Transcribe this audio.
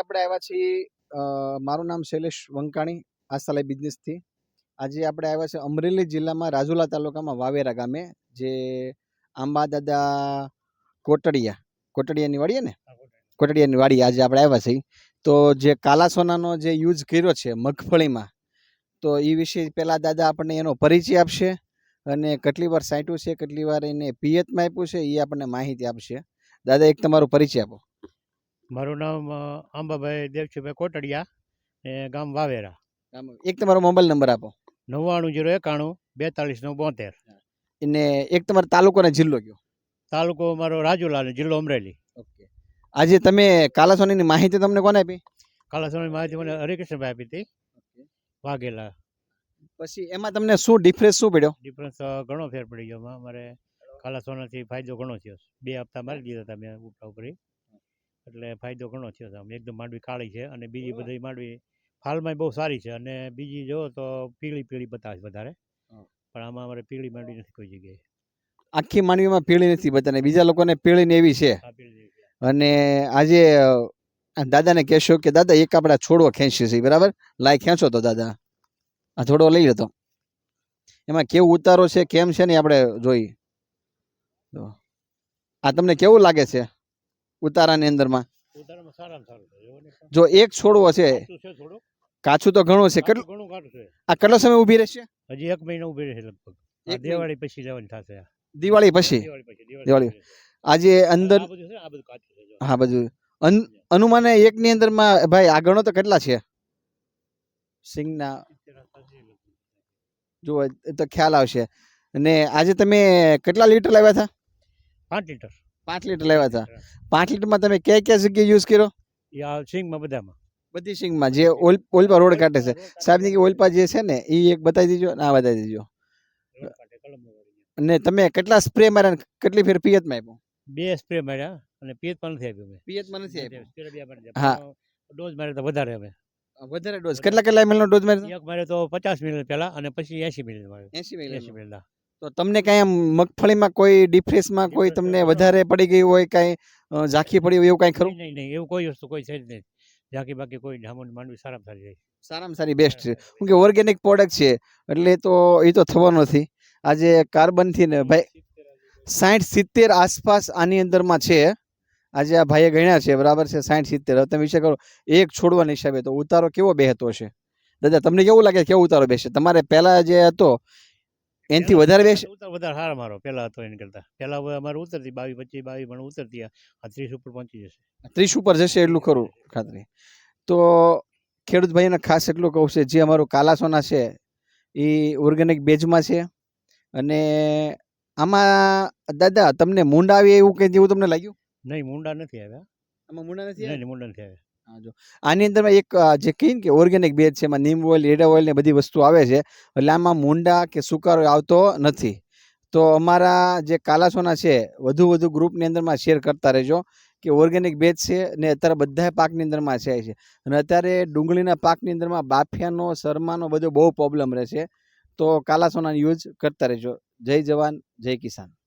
આપણે આવ્યા છીએ મારું નામ શૈલેષ વંકાણી આસ્થાલય બિઝનેસથી. આજે આપણે આવ્યા છે અમરેલી જિલ્લામાં રાજુલા તાલુકામાં વાવેરા ગામે જે આંબા દાદા કોટડિયા કોટડિયાની વાડીએ ને? કોટડિયાની વાડી આજે આપણે આવ્યા છીએ. તો જે કાલા સોનાનો જે યુઝ કર્યો છે મગફળીમાં તો એ વિશે પહેલાં દાદા આપણને એનો પરિચય આપશે અને કેટલી વાર સાંટ્યું છે કેટલી વાર એને પિયતમાં આપ્યું છે એ આપણને માહિતી આપશે. દાદા એક તમારો પરિચય આપો. મારું નામ અંબાભાઈ આંબાભાઈ દેવજીભાઈ કોટડિયા ને ગામ વાવેરા. એક તમારો મોબાઈલ નંબર આપો. નવ્વાણું જીરો એકાણું બેતાળીસ નવ બોતેર. અને એક તમારો તાલુકો અને જિલ્લો કયો? તાલુકો મારો રાજુલા અને જિલ્લો અમરેલી. ઓકે. આજે તમે કાલાસોની માહિતી તમને કોને આપી? કાલાસોની માહિતી મને હરિકૃષ્ણભાઈ આપી હતી. વાઘેલા. પછી એમાં તમને શું ડિફરન્સ શું પડ્યો? ડિફરન્સ ઘણો ફેર પડી ગયો અમારે કાલાસોનાથી ફાયદો ઘણો થયો. બે હપ્તા મારી દીધા હતા મેં ઉપરા ઉપરી. એટલે ફાયદો ઘણો થયો છે. એકદમ માંડવી કાળી છે અને બીજી બધી માંડવી ફાલમાં બહુ સારી છે અને બીજી જો તો પીળી પીળી બતાવે વધારે. પણ આમાં અમારે પીળી માંડવી નથી કોઈ જગ્યાએ. આખી માંડવીમાં પીળી નથી બતાને બીજા લોકોને પીળી ને એવી છે. છે. અને આજે દાદાને કહેશો કે દાદા એક આપણા છોડવો ખેંચીએ છીએ બરાબર? લાય ખેંચો તો દાદા. આ થોડો લઈ લેતો એમાં કેવું ઉતારો છે કેમ છે ને આપણે જોઈ આ તમને કેવું લાગે છે? ઉતારાની અંદરમાં. જો એક છોડવો છે કાચું છે થોડું કાચું તો ઘણું છે. કેટલું આ કેટલો સમય ઊભી રહેશે? હજી એક મહિનો ઊભી રહેશે લગભગ? દિવાળી પછી લેવાની થશે દિવાળી પછી? દિવાળી. આજે અંદર હા બધું. અનુમાને એક ની અંદરમાં ભાઈ આ ગણો તો કેટલા છે? સિંગના. જો એ તો ખ્યાલ આવશે. અને આજે તમે કેટલા લીટર લાવ્યા હતા? પાંચ લીટર. પાંચ લીટર લેવા હતા પાંચ લીટરમાં તમે કયા કયા જગ્યાએ યુઝ કર્યો? આ સિંગમાં બધામાં. બધી સિંગમાં જે ઓલ ઓલપા રોડ કાઢે છે. સાહેબની કે ઓલપા જે છે ને એ એક બતાવી દેજો ને આ બતાવી દીજો. અને તમે કેટલા સ્પ્રે માર્યા કેટલી ફેર પિયતમાં આપ્યો? બે સ્પ્રે માર્યા અને પણ નથી આપ્યું મેં. પિયતમાં નથી આપ્યો? હા. ડોઝ મારે તો વધારે અમે વધારે ડોઝ કેટલા કેટલા ml નો ડોઝ માર્યો? એક મારે તો પચાસ મિનિટ પહેલા અને પછી એસી મિનિટ મારે 80 એસી મિનિટ તો તમને કઈ આમ મગફળીમાં કોઈ ડિફ્રેસમાં કોઈ તમને વધારે પડી ગઈ હોય કઈ ઝાંખી પડી હોય એવું કઈ ખરું? નહીં નહીં એવું કોઈ વસ્તુ કોઈ છે જ નહીં. ઝાંખી બાકી કોઈ ડામોની માંડવી સારામાં સારી રહી. સારામાં સારી બેસ્ટ છે. કેમ કે ઓર્ગેનિક પ્રોડક્ટ છે એટલે તો એ તો થવાનો નથી. આજે કાર્બનથી ને ભાઈ સાઠ સિત્તેર આસપાસ આની અંદરમાં છે. આજે આ ભાઈએ ગણ્યા છે બરાબર છે સાઠ સિત્તેર. હવે તમે વિશે કરો એક છોડવાના હિસાબે તો ઉતારો કેવો બેહતો છે દાદા તમને કેવું લાગે કેવો ઉતારો બેસે? તમારે પહેલા જે હતો એનાથી વધારે બેસ ઉતાર વધારે હાર મારો પહેલા હતો એના કરતા. પહેલા અમારે ઉતરતી બાવી પચીસ બાવીસ પણ ઉતરતી આ ત્રીસ ઉપર પહોંચી જશે. ત્રીસ ઉપર જશે એટલું ખરું ખાતરી. તો ખેડૂત ભાઈને ખાસ એટલું કહું છે જે અમારું કાલા સોના છે એ ઓર્ગેનિક બેજમાં છે. અને આમાં દાદા તમને મૂંડા આવી એવું કંઈ જેવું તમને લાગ્યું? નહીં મુંડા નથી આવ્યા. આમાં મૂંડા નથી મુંડા નથી આવ્યા. હા, જો. આની અંદરમાં એક જે કહીને કે ઓર્ગેનિક બેજ છે, એમાં નીમ ઓઇલ એડા ઓઇલ ને બધી વસ્તુ આવે છે, એટલે આમાં મૂંડા કે સુકારો આવતો નથી. તો અમારા જે કાલા સોના છે, વધુ વધુ ગ્રુપની અંદરમાં શેર કરતા રહેજો કે ઓર્ગેનિક બેજ છે ને અત્યારે બધા પાકની અંદરમાં છે છે. અને અત્યારે ડુંગળીના પાકની અંદરમાં બાફિયાનો, શરમાનો બધો બહુ પ્રોબ્લેમ રહે છે તો કાલા સોનાનો યુઝ કરતા રહેજો. જય જવાન, જય કિસાન.